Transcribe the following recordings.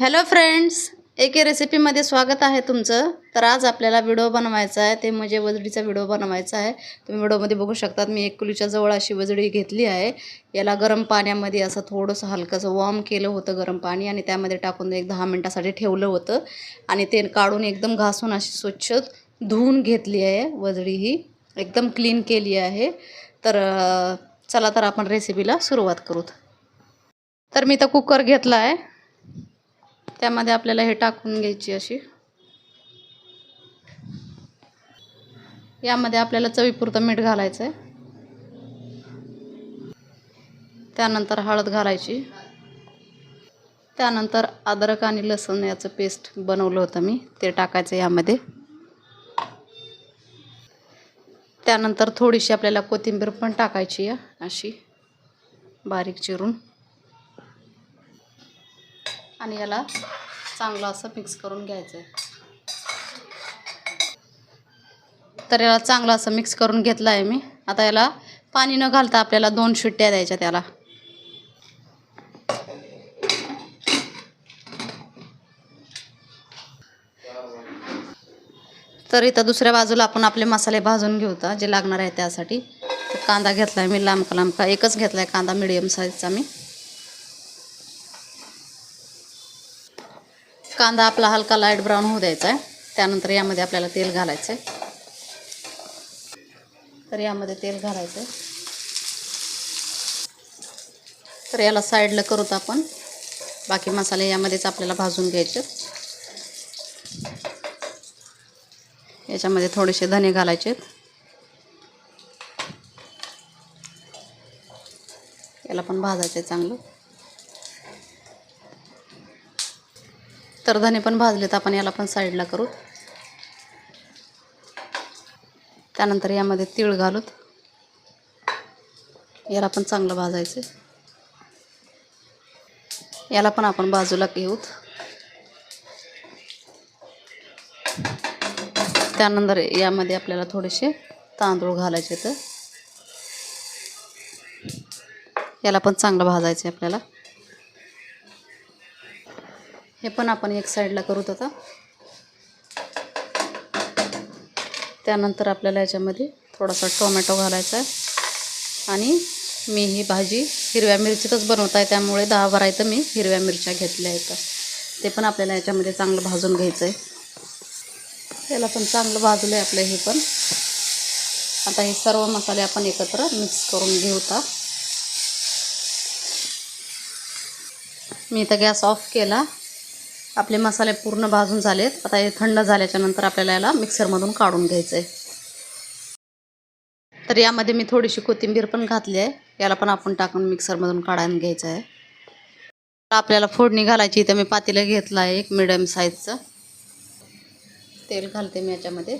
Hello friends एके रेसिपीमध्ये स्वागत आहे तुमचं. तर आज आपल्याला व्हिडिओ बनवायचा आहे. ते म्हणजे वजडीचा व्हिडिओ बनवायचा आहे. तुम्ही व्हिडिओमध्ये बघू शकतात मी एक कुलीच्या जवळ अशी वजडी घेतली आहे. याला गरम पाण्यामध्ये असं थोडंसं हलकंसं वॉर्म केलं होतं गरम पाणी आणि त्यामध्ये टाकून एक दहा मिनटासाठी ठेवलं होतं. आणि ते काढून एकदम घासून अशी स्वच्छ धुवून घेतली आहे. वजडी ही एकदम क्लीन केली आहे. तर चला तर आपण रेसिपीला सुरुवात करूत. तर मी तर कुकर घेतला आहे. त्यामध्ये आपल्याला हे टाकून घ्यायची अशी. यामध्ये आपल्याला चवीपुरतं मीठ घालायचं आहे त्यानंतर हळद घालायची. त्यानंतर अद्रक आणि लसूण याचं पेस्ट बनवलं होतं मी ते टाकायचं यामध्ये. त्यानंतर थोडीशी आपल्याला कोथिंबीर पण टाकायची आहे अशी बारीक चिरून. आणि याला चांगलं असं मिक्स करून घ्यायचं आहे तर याला चांगलं असं मिक्स करून घेतलं आहे मी. आता याला पाणी न घालता आपल्याला दोन शिट्ट्या द्यायच्या त्याला तर इथं दुसऱ्या बाजूला आपण आपले मसाले भाजून घेऊ आता जे लागणार आहे त्यासाठी. कांदा घेतला आहे मी लांबका लांबका एकच घेतला आहे कांदा मिडियम साईजचा मी. कांदा आपला हलका लाइट ब्राऊन होऊ द्यायचा आहे. त्यानंतर यामध्ये आपल्याला तेल घालायचं आहे तर यामध्ये तेल घालायचं तर याला साईडला करूत आपण. बाकी मसाले यामध्येच आपल्याला भाजून घ्यायचे याच्यामध्ये थोडेसे धने घालायचे याला पण भाजायचे चांगलं. तर धने पण भाजलेत आपण याला पण साईडला करू. त्यानंतर यामध्ये तीळ घालूत. याला पण चांगलं भाजायचं याला पण आपण बाजूला घेऊत. त्यानंतर यामध्ये आपल्याला थोडेसे तांदूळ घालायचे तर याला पण चांगलं भाजायचं आहे आपल्याला. हे पण आपण एक साईडला करूत आता. त्यानंतर आपल्याला याच्यामध्ये थोडासा टोमॅटो घालायचा आहे. आणि मी ही भाजी हिरव्या मिरचीतच बनवत आहे त्यामुळे दहा बारा इथं मी हिरव्या मिरच्या घेतल्या आहेत. ते पण आपल्याला याच्यामध्ये चांगलं भाजून घ्यायचं आहे. त्याला पण चांगलं भाजलं आहे आपलं हे पण. आता हे सर्व मसाले आपण एकत्र मिक्स करून घेऊता मी इथं गॅस ऑफ केला. आपले मसाले पूर्ण भाजून झालेत. आता हे थंड झाल्याच्यानंतर आपल्याला याला मिक्सरमधून काढून घ्यायचं आहे तर यामध्ये मी थोडीशी कोथिंबीर पण घातली आहे. याला पण आपण टाकून मिक्सरमधून काढायला घ्यायचं आहे आपल्याला फोडणी घालायची इथं मी पातेलं घेतलं आहे एक मिडियम साईजचं तेल घालते मी याच्यामध्ये.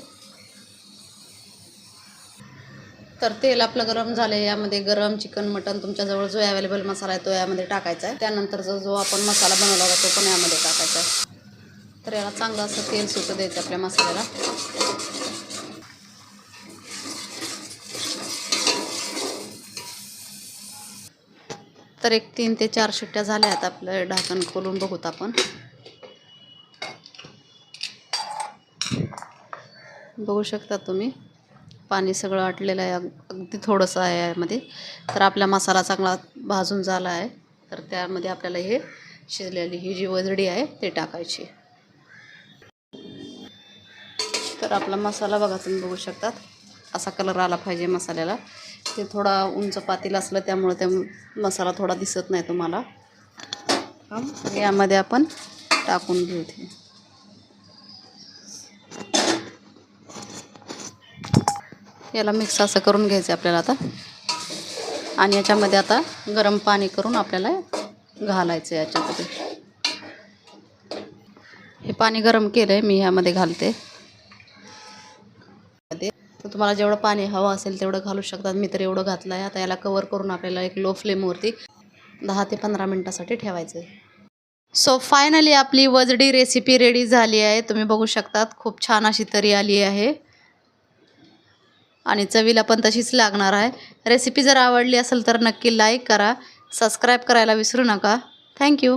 तर तेल आपलं गरम झालं आहे यामध्ये गरम चिकन मटन तुमच्याजवळ जो अवेलेबल मसाला आहे तो यामध्ये टाकायचा आहे. त्यानंतर जो जो आपण मसाला बनवला होता तो पण यामध्ये टाकायचा आहे. तर याला चांगलं असं तेल सुटं द्यायचं आपल्या मसाल्याला. तर एक तीन ते चार शिट्ट्या झाल्या आहेत आपलं ढाकण खोलून बघूत आपण. बघू शकता तुम्ही. पाणी सगळं आटलेलं आहे. अगदी थोडंसं आहे यामध्ये. तर आपला मसाला चांगला भाजून झाला आहे. तर त्यामध्ये आपल्याला हे शिजलेली ही जी वजडी आहे ते टाकायची. तर आपला मसाला बघा तुम्ही बघू शकतात. असा कलर आला पाहिजे मसाल्याला. ते थोडा उंच पातील असलं त्यामुळे ते मसाला थोडा दिसत नाही तुम्हाला. यामध्ये आपण टाकून घेऊ ते. याला मिक्स असं करून घ्यायचं आपल्याला आता. आणि याच्यामध्ये आता गरम पाणी करून आपल्याला घालायचं आहे याच्यामध्ये. हे पाणी गरम केलं आहे मी ह्यामध्ये घालते. तर तुम्हाला जेवढं पाणी हवं असेल तेवढं घालू शकतात. मी तर एवढं घातलं आहे. आता याला कवर करून आपल्याला एक लो फ्लेमवरती दहा ते पंधरा मिनटासाठी ठेवायचं आहे सो फायनली आपली वजडी रेसिपी रेडी झाली आहे. तुम्ही बघू शकतात खूप छान अशी तरी आली आहे. आणि चवीला पण तशीच लागणार आहे. रेसिपी जर आवडली असेल तर नक्की लाईक करा. सबस्क्राईब करायला विसरू नका. थँक्यू